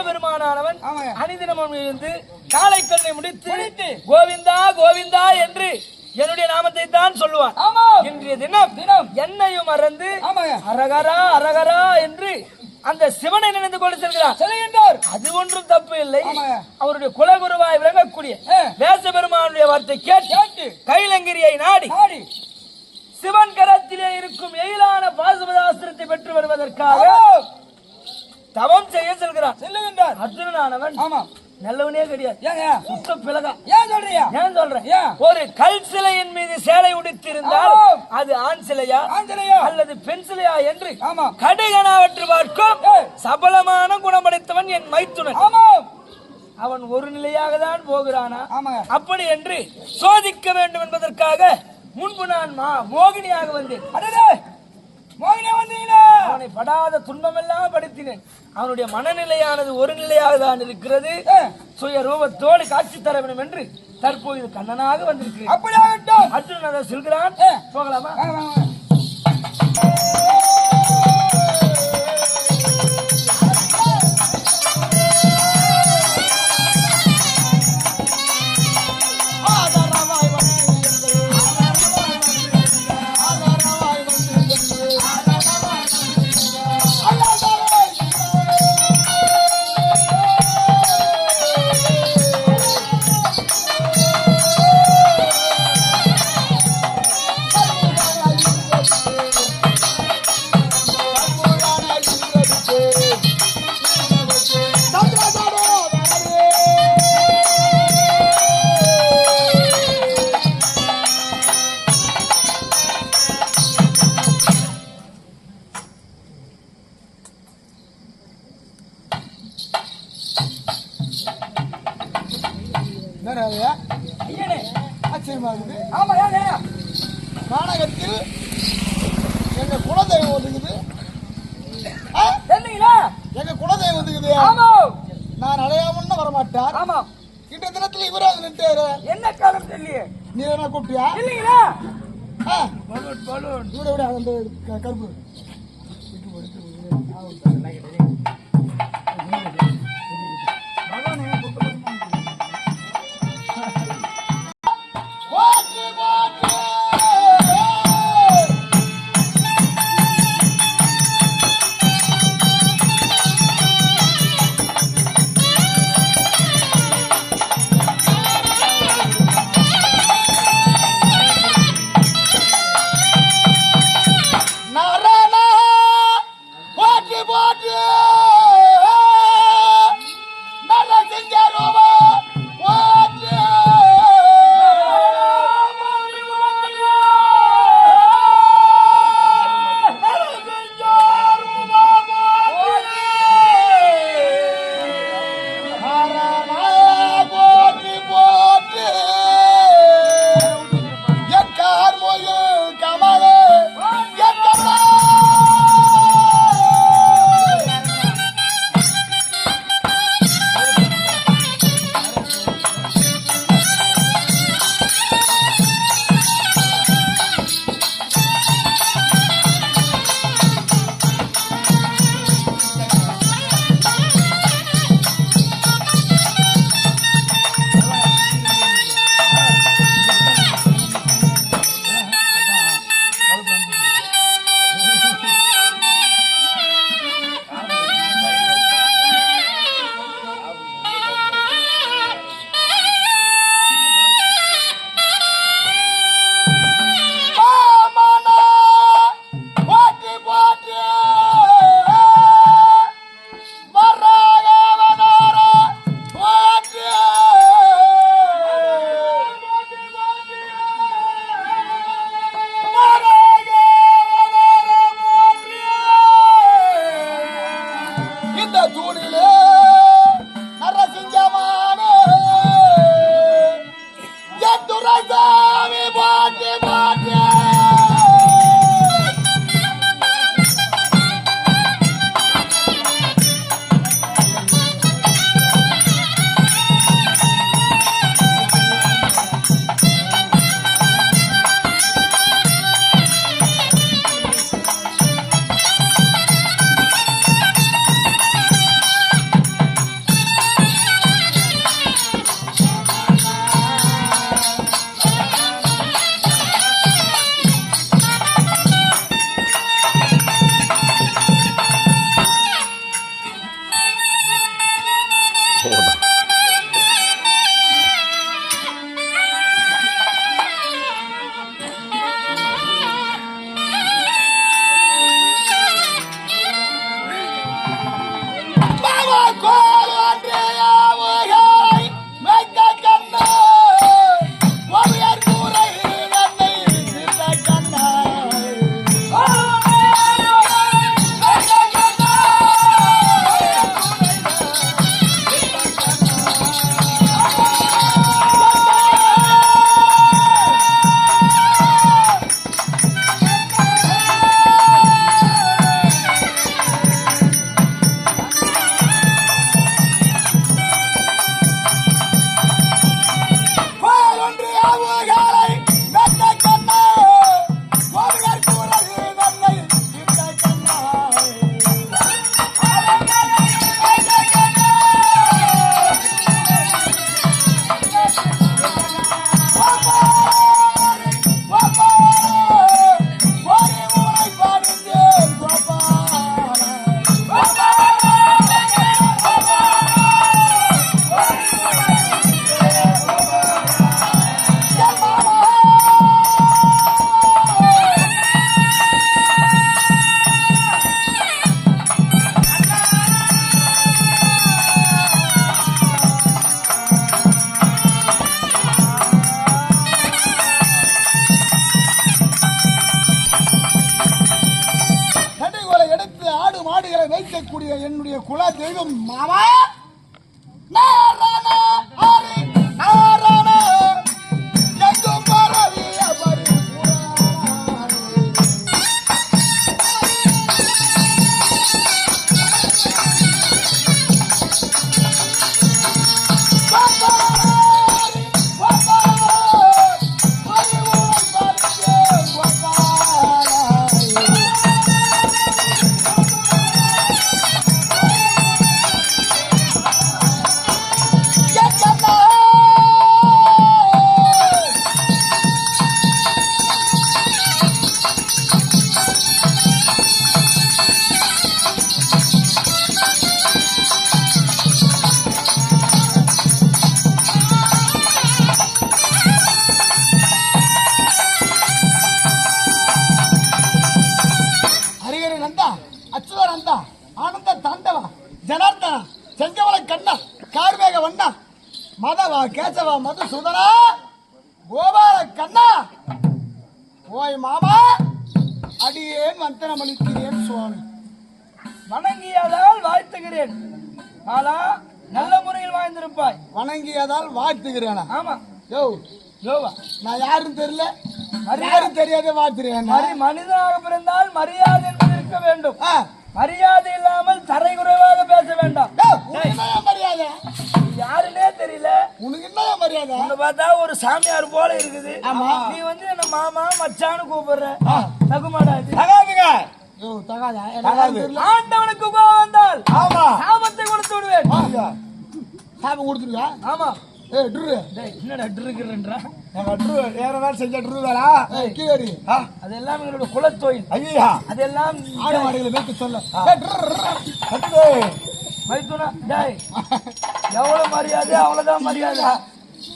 அர்ஜுன பெருமானானவன் அணிதினமும் இருந்து காலை கண்ணை முடித்து. கோவிந்தா கோவிந்தா என்று என்னுடைய நாமத்தை தான் சொல்லுவான் இன்றைய தினம் தினம். என்னையும் மறந்து அரகரா அரகரா என்று அந்த சிவனை நினைந்து கொண்டு செல்கிறார். செல்கின்றார் அது ஒன்றும் தப்பு இல்லை. அவருடைய குலகுருவாய் விளங்கக்கூடிய வேச பெருமானுடைய வார்த்தை கேட்டு கைலங்கிரியை நாடி நாடி. சிவன் கரத்திலே இருக்கும் எயிலான பாசுபதாஸ்திரத்தை பெற்று வருவதற்காக தவம் செய்ய செல்கிறார். செல்லுகின்றார். அர்ஜுனனானவன் ஆமா. நல்லவனே கிடையாது. ஏங்க சுத்த பிளகா. ஏன் சொல்றியா ஏன் சொல்றேன்? ஒரு கல் சிலையின் மீது சேலை உடுத்திருந்தால் அது ஆண் சிலையா? அல்லது பெண் சிலையா என்று ஆமா. கடுகனாவற்று பார்க்கும் சபலமான குணமடைத்தவன் என் மைத்துனன். ஆமாம் அவன் ஒரு நிலையாக தான் போகிறானா? அப்படி என்று சோதிக்க வேண்டும் என்பதற்காக முன்பு நான் மோகினியாக வந்தேன். மோகினியா வந்தீங்களா? அவனை படாத துன்பமெல்லாம் படுத்தினேன். அவனுடைய மனநிலையானது ஒரு நிலையாக தான் இருக்கிறது. சுய ரூபத்தோடு காட்சி தர வேண்டும் என்று தற்போது கண்ணனாக வந்திருக்கிறேன். அப்படியாகட்டும். அர்ஜுனன் அதை சொல்கிறான். போகலாமா? என்னுடைய குல தெய்வம் ஆமா. யோ யோவா. நான் யாரும் தெரியல? யாரும் தெரியாத வாழ்த்துறேன் மனிதனாக பிறந்தால் மரியாதை என்பது இருக்க வேண்டும். மரியாதை இல்லாமல் தரை குறைவாக பேச வேண்டாம். மரியாதை? யாருன்னே தெரியல. உனக்கு என்ன மரியாதை? உன்னை பார்த்தா ஒரு சாமியார் போல இருக்குது. ஆமா. நீ வந்து என்ன மாமா மச்சான்னு கூப்பிடுற. தகுமாடா தகாதுங்க. ஆண்டவனுக்கு கோபம் வந்தால் ஆமா. சாபத்தை கொடுத்து விடுவேன். சாபம் கொடுத்துருக்கா ஆமா. ஏ ட்ரு டேய், என்னடா இருக்குறன்றா நாங்க ட்ரூ வேற நாள் செஞ்ச ட்ரூ ஏய் கீழடி அதெல்லாம் எங்களோட குலத்தொழில். ஐயா அதெல்லாம் ஆடு மாடுகளை மேய்க்க சொல்ல. மைத்துனா டேய். எவ்வளவு மரியாதை அவ்வளவுதான் மரியாதை.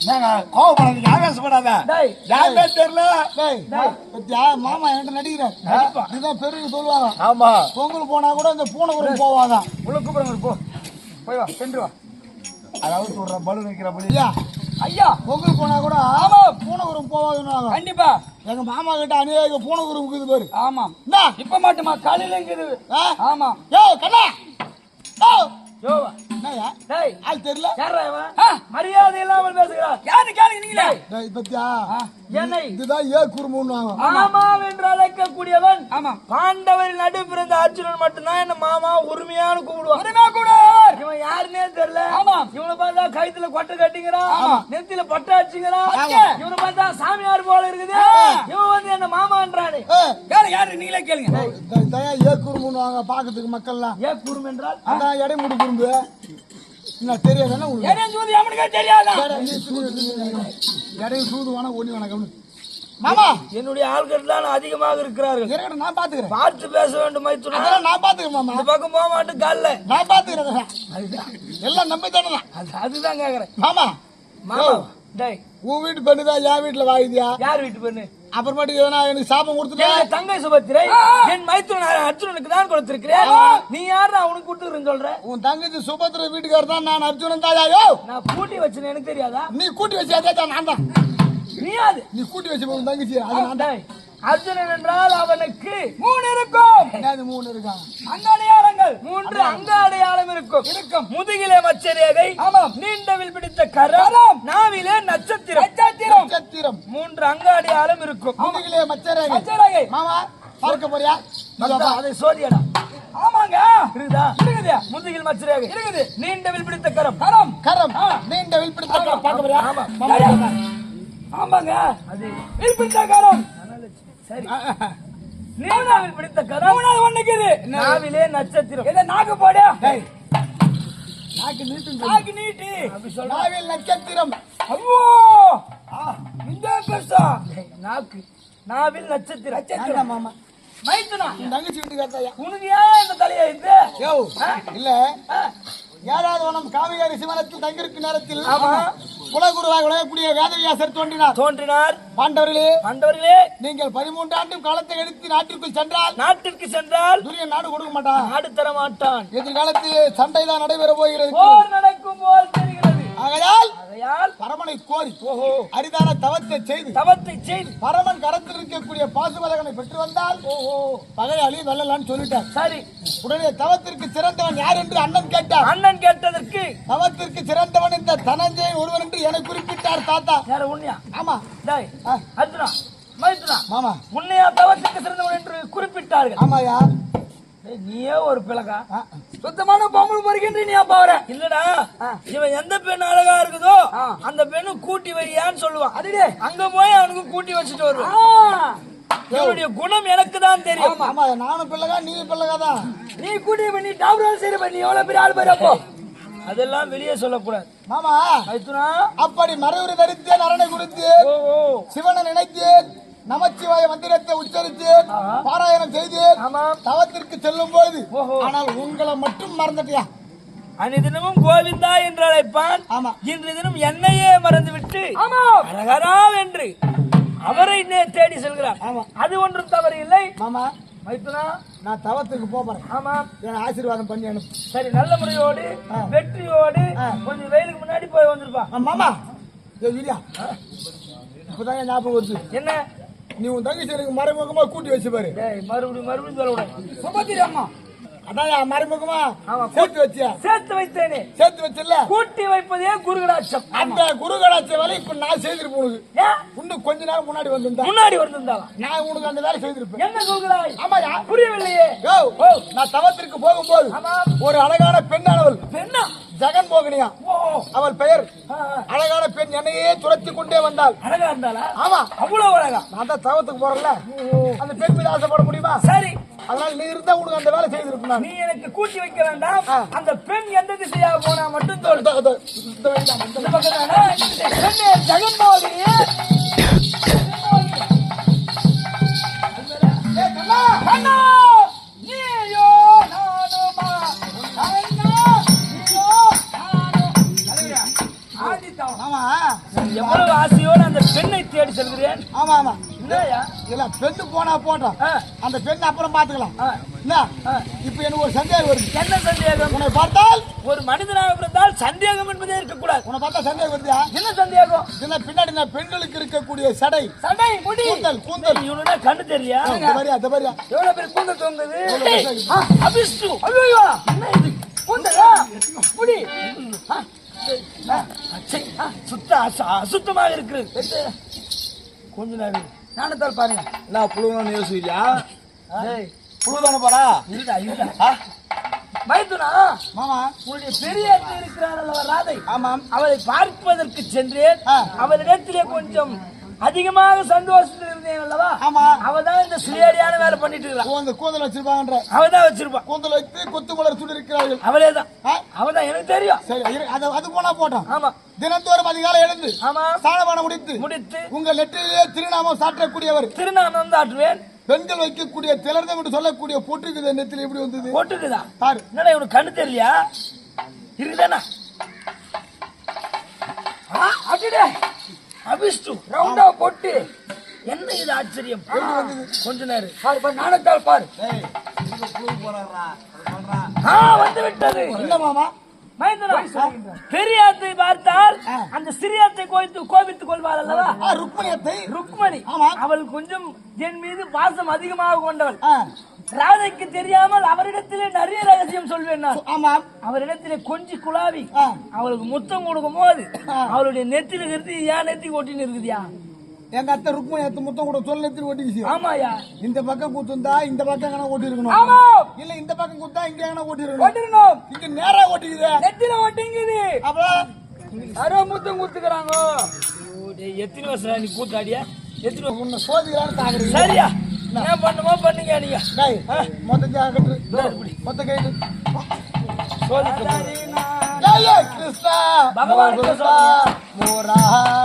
நாங்க கோவப்படாதீங்க ஆவேசப்படாத. டேய் யாருமே தெரியல. மாமா என்கிட்ட நடிக்கிறார். இதுதான் பெரிய சொல்லுவாங்க. ஆமா. பொங்கல் போனா கூட இந்த பூனை கூட போவாதான். உள்ள கூப்பிடுங்க போ. போய் வா சென்று வா. அதாவது சொல்ற பலு வைக்கிற பலி ஐயா ஐயா. பொங்கல் போனா கூட ஆமா. பூனை குரும் போவாதுன்னு கண்டிப்பா. எங்க மாமா கிட்ட அநேக பூனை குரும் இருக்குது பாரு. ஆமா. இப்ப மாட்டுமா? காலையில இருக்குது? ஆமா. யோ கண்ணா. யோ. யோவா என்னய்யா டேய் ஆள் தெரியல? யாரா இவன்? மரியாதை யாரு கேளுங்க நீங்களே? டேய் பத்தியா? என்னை? இதுதான் ஏ குறும்புன்னு ஆமாம் என்று அழைக்கக்கூடியவன் ஆமா. பாண்டவரின் நடு பிறந்த அர்ஜுனன் மட்டும்தான் என்ன மாமா உரிமையான கூப்பிடுவான். உரிமையா கூட இவன் யாருன்னே தெரியல. ஆமா. இவனை பார்த்தா கழுத்துல கொட்டை கட்டிங்கிறான் நெத்தில பட்டை அடிச்சுங்கிறான் இவனை பார்த்தா சாமியார் போல இருக்குது. இவன் வந்து என்ன மாமான்றானு. யாரு யாரு? நீங்களே கேளுங்க. ஏ குறும்புன்னு பாக்கிறதுக்கு மக்கள்லாம். ஏன் கூறும் என்றால்? அதான் இடை முடி குறும்பு. என்ன தெரியாதானே என்ன சூதி அவனுக்கே தெரியாதா? இடையும் சூது வேணா ஒண்ணு வணக்கம் மாமா! என்னுடைய ஆள்கள் தான் அதிகமாக இருக்கிறார்கள். இருக்கட்டும் நான் பாத்துக்கிறேன். பார்த்து பேச வேண்டும் மைத்துனா அதெல்லாம் நான் பாத்துக்கிறேன் மாமா. இந்த பக்கம் போக மாட்டேன் காலில். நான் பாத்துக்கிறேன். எல்லாம் நம்பி தானே. அது அதுதான் கேக்குறேன். மாமா. மாமா டேய். உன் வீட்டு பெண்ணுதான் என் வீட்டுல வாயுதியா? யார் வீட்டு பொண்ணு? அப்புறமேட்டுக்கு எதனா எனக்கு சாபம் கொடுத்துட்டா? என் தங்கை சுபத்திரை என் மைத்துன அர்ஜுனனுக்கு தான் கொடுத்திருக்கிறேன். நீ யாரு அவனுக்கு கொடுத்துருன்னு சொல்ற? உன் தங்கச்சி சுபத்திர வீட்டுக்காரர் தான் நான் அர்ஜுனன் தாயா யோ நான் பூட்டி வச்சேன்னு எனக்கு தெரியாதா? நீ கூட்டி வச்சு அதே தான் நான் தான். நீ கூட்டி வச்சு உன் தங்கச்சி அது நான் தான். அர்ஜுனன் என்றால் அவனுக்கு மூணு இருக்கும். என்னது மூணு இருக்கான் அங்க அடையாளங்கள். மூன்று அங்க அடையாளம் இருக்கும். இருக்கும். முதுகிலே மச்சரேகை ஆமாம். நீண்டவில் பிடித்த கரம் நாவிலே நட்சத்திரம். நட்சத்திரம். நட்சத்திரம். மூன்று அங்க அடையாளம் இருக்கும். முதுகிலே மச்சரேகை. மச்சரேகை. மாமா பார்க்க போறியா? அதை சோதியடா. ஆமாங்க. இருக்குதா? இருக்குது. முதுகில் மச்சரேகை. இருக்குது. நீண்டவில் பிடித்த கரம். கரம். கரம். நீண்ட வில்பிடித்த கரம். பார்க்க போறியா? ஆமா. ஆமாங்க. அது வில் பிடித்த கரம் சரி. நீண்டவில் பிடித்த கரம் மூணாவது ஒண்ணுக்குது நாவிலே நட்சத்திரம். இதை நாக்கு போடு. நாக்கு நீட்டு நாக்கு நீட்டி. அப்படி சொல்ற. நாவில் நட்சத்திரம். அவ்வோ. இந்த பெருசா. நாக்கு. நாவில் நட்சத்திரம். நட்சத்திரம். மாமா. மைத்துனா. தங்கச்சி வீட்டுக்காரத்தாயா உனக்கு ஏன் இந்த தலையா இது யோ இல்ல. ஏழாவது வனம் காவிகாரி சிவனத்தில் தங்கிருக்கும் நேரத்தில் ஆமா. குலகுருவாய் விளையக்கூடிய வேதவியாசர் தோன்றினார். தோன்றினார். பாண்டவர்களே ஆண்டவர்களே நீங்கள் பதிமூன்று ஆண்டும் காலத்தை எடுத்து நாட்டிற்குள் சென்றால் நாட்டிற்கு சென்றால் துரிய நாடு கொடுக்க மாட்டான். நாடு தர மாட்டான் எதிர்காலத்தில் சண்டை தான் நடைபெற போகிறது நடக்கும் போல் தெரிகிறது. ஆகையால் பரமனை கோரி ஓஹோ. அரிதான தவத்தை செய்து தவத்தை செய்து பரமன் கரத்தில் இருக்கக்கூடிய பாசுபலகனை பெற்று வந்தால் ஓஹோ. பகையாளி வெல்லலான்னு சொல்லிட்டார். சரி. உடனே தவத்திற்கு சிறந்தவன் யார் என்று அண்ணன் கேட்டார். அண்ணன் கேட்டதற்கு தவத்திற்கு சிறந்தவன் இந்த தனஞ்சயன் ஒருவன் என்று என குறிப்பிட்டார் தாத்தா. யார உண்மையா ஆமா. டேய். அர்ஜுனா மைத்துனா மாமா. உன்னையா தவத்துக்கு சிறந்தவன் என்று குறிப்பிட்டார்கள். ஆமாயா நீயே ஒரு பிளகா. சுத்தமான பொம்பளை பறிக்கின்ற நீ பாவற இல்லடா இவன் எந்த பெண் அழகா இருக்குதோ அந்த பெண்ணு கூட்டி வையான்னு சொல்லுவான். அதுடே அங்க போய் அவனுக்கு கூட்டி வச்சுட்டு வருவான். இவனுடைய குணம் எனக்கு தான் தெரியும். ஆமா நானும் பிள்ளைகா நீ பிள்ளைகா தான். நீ கூட்டி பண்ணி டாப்ரல் சரி பண்ணி எவ்வளவு பெரிய ஆள் பாரு அப்போ. அதெல்லாம் வெளியே சொல்லக்கூடாது. மாமா அப்படி மறைவுரை தரித்தேன் அரணை குறித்து சிவனை நினைத்தேன். நமச்சிவாய மந்திரத்தை உச்சரித்தேன். ஆஹா. பாராயணம் ஆமாம் தவத்திற்கு செல்லும் பொழுது. ஆனால் உங்களை மட்டும் மறந்துட்டியா? அனிதினமும் கோவிந்தா என்று அழைப்பான். இன்று தினம் என்னையே மறந்துவிட்டு அரகரா என்று அவரை தேடி செல்கிறார். அது ஒன்றும் தவறு இல்லை மாமா மைத்துனா நான் தவத்துக்கு போறேன். ஆமா. என் ஆசீர்வாதம் பண்ணி அனுப்பு. சரி நல்ல முறையோடு வெற்றியோடு கொஞ்சம் வெயிலுக்கு முன்னாடி போய் வந்திருப்பா. ஆ, மாமா. வீடியா. இப்பதான் ஞாபகம் வருது. என்ன? நீ உன் தங்கச்சி எனக்கு மறைமுகமா கூட்டி வச்சு பாரு. டேய், மறுபடியும் மறுபடியும் சொல்லக்கூடாது சுமதி அம்மா? என் மறைமுகமா. சேர்த்து வச்சியா? சேர்த்து வைத்தேனே. சேர்த்து வச்சல கூட்டி வைப்பதே குருகடாட்சம். அந்த குருகடாட்ச வேலை இப்ப நான் செய்திருப்பேன் உனக்கு இன்னும் கொஞ்ச நேரம் முன்னாடி வந்திருந்தா. முன்னாடி வந்திருந்தாளா நான் உனக்கு அந்த வேலை செய்திருப்பேன். என்ன சொல்கிறாய்? ஆமாயா புரியவில்லையே. நான் தவத்திற்கு போகும்போது ஒரு அழகான பெண்ணானவள் பெண்ணா? ஜெகன் மோகினியா. அவள் பெயர். அழகான பெண் என்னையே துரத்தி கொண்டே வந்தாள். அழகா இருந்தாளா? ஆமா. அவ்வளவு அழகா? நான் தான் தவத்துக்கு போறேன்ல. அந்த பெண் மீது ஆசைப்பட முடியுமா? சரி. அதனால நீ இருந்தா உனக்கு அந்த வேலை நான். நீ எனக்கு கூட்டி வைக்க வேண்டாம். அந்த பெண் எந்த திசையாக போனா மட்டும் ஜெகன்மோகினியே கண்ணா! எவ்வளவு ஆசையோடு அந்த பெண்ணை தேடி செல்கிறேன்? ஆமா ஆமா? இல்ல பெண்ணு போனா போட்டோம் அந்த பெண் அப்புறம் பாத்துக்கலாம் ஆ. இப்ப எனக்கு ஒரு சந்தேகம் வருது. என்ன சந்தேகம்? உன்னை பார்த்தால்? ஒரு மனிதனாக பிறந்தால் சந்தேகம் என்பதே இருக்கக்கூடாது. உன்னை பார்த்தா சந்தேகம் வருதா என்ன சந்தேகம்? இதுல பின்னாடி நான் பெண்களுக்கு இருக்கக்கூடிய சடை? சண்டை முடி. கூந்தல் கூந்தல். இவனுடைய கண்ணு தெரியா? இந்த மாதிரியா இந்த மாதிரியா? எவ்வளவு பேர் கூந்தல் தொங்குது? அபிஷ்டு. ஐயோ என்ன இது? கூந்தலா? முடி. சுத்த அசு- அசுத்தமாக இருக்கிறது கொஞ்ச நேரம். ஞானத்தால் பாருங்க. நான் புழுவணும் யோசிக்கிறியா புழுதான போறா இருடா இருடா. மைத்துனா மாமா. உன்னுடைய பெரிய இருக்கிறார் ராதை? ஆமாம். அவளை பார்ப்பதற்கு சென்றேன். அவளிடத்திலே கொஞ்சம் அதிகமாக சந்தோஷத்தில் இருந்தேன் அல்லவா? ஆமா. அவதான் இந்த சுயேடியான வேலை பண்ணிட்டு இருக்கா அந்த கூந்தல் வச்சிருப்பாங்கன்ற. அவதான் வச்சிருப்பா கூந்தல் வைத்து கொத்து மலர் சுடி இருக்கிறார்கள் அவளேதான். ஆ? அவதான் எனக்கு தெரியும். சரி அது அது போனா போட்டோம். ஆமா. தினந்தோறும் அதிகாலை எழுந்து ஆமா. ஸ்நானபானம் முடித்து முடித்து உங்கள் நெற்றிலே திருநாமம் சாற்றக்கூடியவர். திருநாமம் தாட்டுவேன் பெண்கள் வைக்கக்கூடிய திலர்ந்தம் என்று சொல்லக்கூடிய பொற்றுக்கு நெத்தில எப்படி வந்தது. போட்டுக்குதா பாரு. என்னடா இவனுக்கு கண்ணு தெரியலையா? இருக்குதானா? ஆ, அப்படிடே அபிஷ்டு ரவுண்டா போட்டு. என்ன இது ஆச்சரியம்? கொஞ்ச நேரம். பாரு பாரு நாணத்தால் பாரு. ஆ வந்து விட்டது. இல்ல மாமா? மைந்தனா பெரியாத்தை பார்த்தால் அந்த சிறியாத்தை கோய்த்து கோபித்துக் கொள்வாள் அல்லவா? ருக்மணியத்தை. ருக்மணி. அவள் கொஞ்சம் என் மீது பாசம் அதிகமாக கொண்டவள். ராதைக்கு தெரியாமல் அவரிடத்திலே நிறைய ரகசியம் சொல்வேன் ஆமாம் அவரிடத்திலே கொஞ்சி குழாவி. அவளுக்கு முத்தம் கொடுக்கும் போது அவளுடைய நெத்தில இருந்து ஏன் நெத்தி ஒட்டின்னு இருக்குதியா? எங்க அத்தை ருக்மணி அத்தை முத்தம் கூட சொல்ல நெத்தில ஒட்டிக்கிச்சு ஆமாயா இந்த பக்கம் குத்துந்தா இந்த பக்கம் எங்கனா ஓட்டி இருக்கணும் ஆமா. இல்ல இந்த பக்கம் குத்தா இங்க எங்கனா ஓட்டி இருக்கணும் ஒட்டிருந்தோம் இங்க நேரா ஓட்டிக்குதே. நெத்தில ஒட்டிங்குது அப்புறம் யாரோ முத்தம் குத்துக்கிறாங்க எத்தனை வருஷம் நீ கூத்தாடியா? எத்தனை? உன்னை சோதிக்கிறான்னு தாக்குறீங்க சரியா? என்ன பண்ணுமோ பண்ணுங்க நீங்க. மொத்த ஜாக்கெட்டு மொத்த கைட்டு கிருஷ்ணா பகவான் முருகா, முராரி.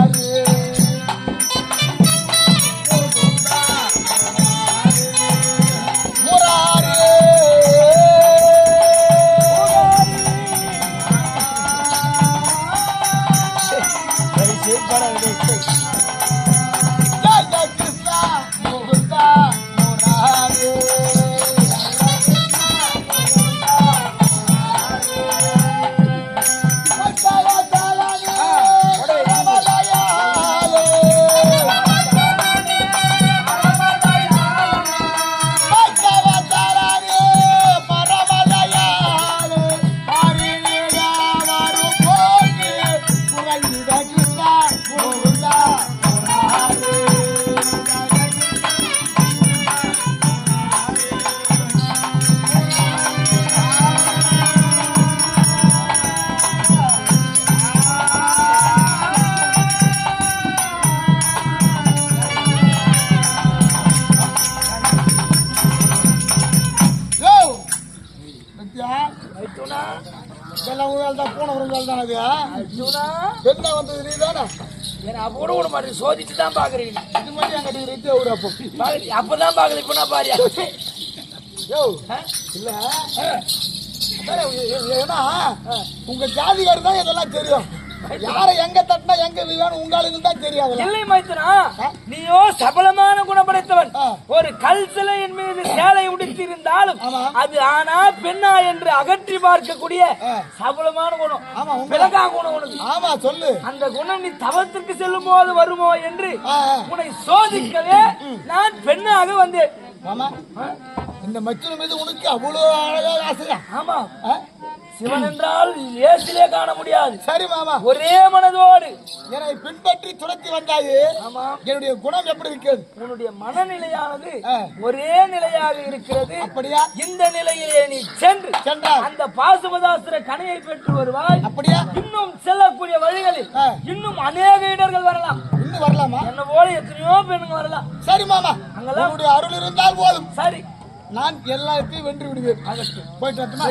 பெண்ணா வந்தது நீ தானே? என்ன அப்ப கூட விட மாட்டேன் சோதிச்சு தான் பாக்குறீங்க இது மட்டும் என் கட்டி ரெட்டி ஒரு அப்போ. அப்பதான் பாக்கல இப்ப நான் பாரியா. யோ? இல்ல. ஏன்னா உங்க ஜாதிகார் தான் இதெல்லாம் தெரியும். யாரை எங்க தட்டினா எங்க விழான்னு உங்களுக்கு தான் தெரியாதுல்ல இல்லை மைத்துனா நீயோ சபலமான குணப்படைத்தவன். ஒரு கல் சிலையின் மீது சேலை உடுத்தியிருந்தாலும் ஆமா. அது ஆனா பெண்ணா என்று அகற்றி பார்க்கக்கூடிய. சபலமான குணம். விலகா குணம் உனக்கு ஆமா சொல்லு அந்த குணம் நீ தவத்திற்கு செல்லும் போது வருமோ என்று. உன்னை சோதிக்கவே நான் பெண்ணாக வந்தேன் இந்த மச்சன மீது உனக்கு அவ்வளோ அழகாக ஆசையா ஆமா? சிவன் என்றால் லேசிலே காண முடியாது. சரி மாமா. ஒரே மனதோடு. என்னை பின்பற்றி துரத்தி வந்தாயே. ஆமா. என்னுடைய குணம் எப்படி இருக்கிறது? உன்னுடைய மனநிலையானது. ஒரே நிலையாக இருக்கிறது. அப்படியா? இந்த நிலையிலே நீ சென்று சென்றால் அந்த பாசுபதாஸ்திர கணையை பெற்று வருவாய். அப்படியா? இன்னும் செல்லக்கூடிய வழிகளில். இன்னும் அநேக இடர்கள் வரலாம். இன்னும் வரலாமா? என்ன போல எத்தனையோ பெண்கள் வரலாம். சரி மாமா. அங்கெல்லாம் அருள் இருந்தால் போதும். சரி. நான் எல்லாத்தையும் வென்று விடுவேன். போயிட்டு வரட்டுமா?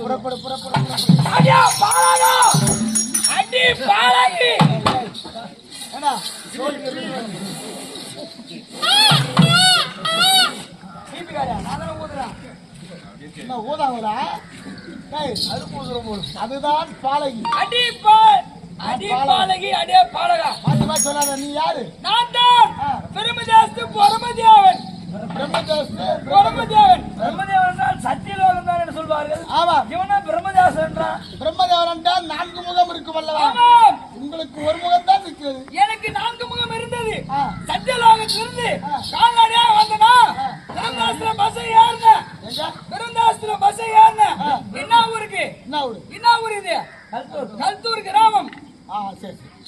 புறப்படு புறப்படு அடி ஏன்னா, அதுதான் பாலகி. அடி அடி பாலகி. அடியே பாலகா. மாத்தி சொல்லாத நீ யாரு? நான் தான் பெருமதேசத்து பொறுமதியாவன் பிரம்மதேவன் பிரம்மதேவன். என்றால் சத்தியலோகம் தான் என்று சொல்வார்கள். ஆமா. இவனா என்றான் பிரம்மதேவன் என்றால் நான்கு முகம் இருக்கும் அல்லவா? உங்களுக்கு ஒரு முகம் தான் இருக்கிறது. எனக்கு நான்கு முகம் இருந்தது. சத்தியலோகத்திலிருந்து கால்நடையா வந்தனா? பெருந்தாஸ்திர பஸ் ஏறின எங்க? பெருந்தாஸ்திர பஸ் ஏறின என்ன ஊருக்கு? என்ன ஊரு? என்ன ஊர் இது? கல்தூர். கிராமம். ஆ சரி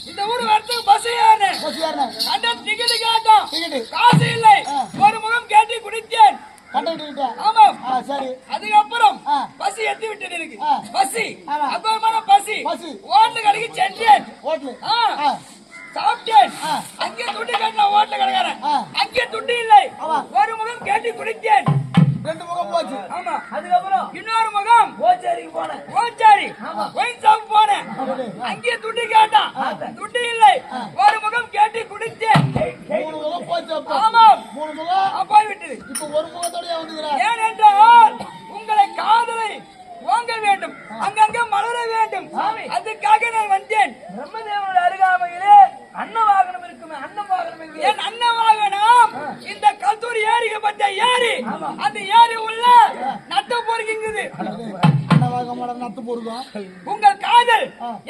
இந்த ஊர் வரத்துக்கு பஸ் ஏறின பஸ் ஏறின அந்த டிக்கெட் கேட்டோம். காசு இல்லை. ஒரு முகம் கேட்டு குடித்தேன். கண்டுகிட்டு ஆமாம். ஆ சரி. அதுக்கப்புறம். பசி எத்தி விட்டது எனக்கு ஆ. பசி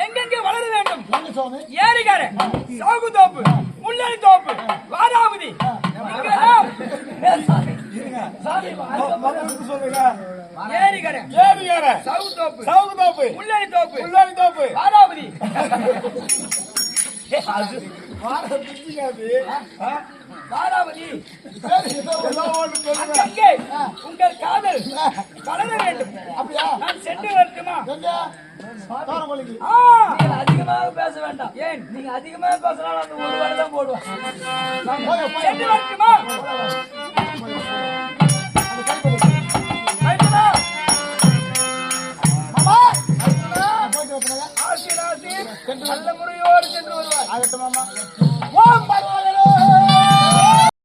எங்கெங்கே வளர வேண்டும்? ஏரிக்கார சாகு தோப்பு முள்ளரி தோப்பு வாராவதி. ஏரிக்கார ஏரியார சாகு தோப்பு. சவுக்கு தோப்பு. முள்ளரி தோப்பு. வாராவதி. அங்கங்கே உங்கள் காதல் வளர வேண்டும். அப்படியா? நான் சென்று வரட்டுமா? நீங்கள் அதிகமாக பேச வேண்டாம். ஏன்? நீங்க அதிகமாக பேசினாலும் அந்த ஒரு வாரம் தான் போடுவேன் நல்ல முறையோடு சென்று வருவார். ஆகட்டும் மாமா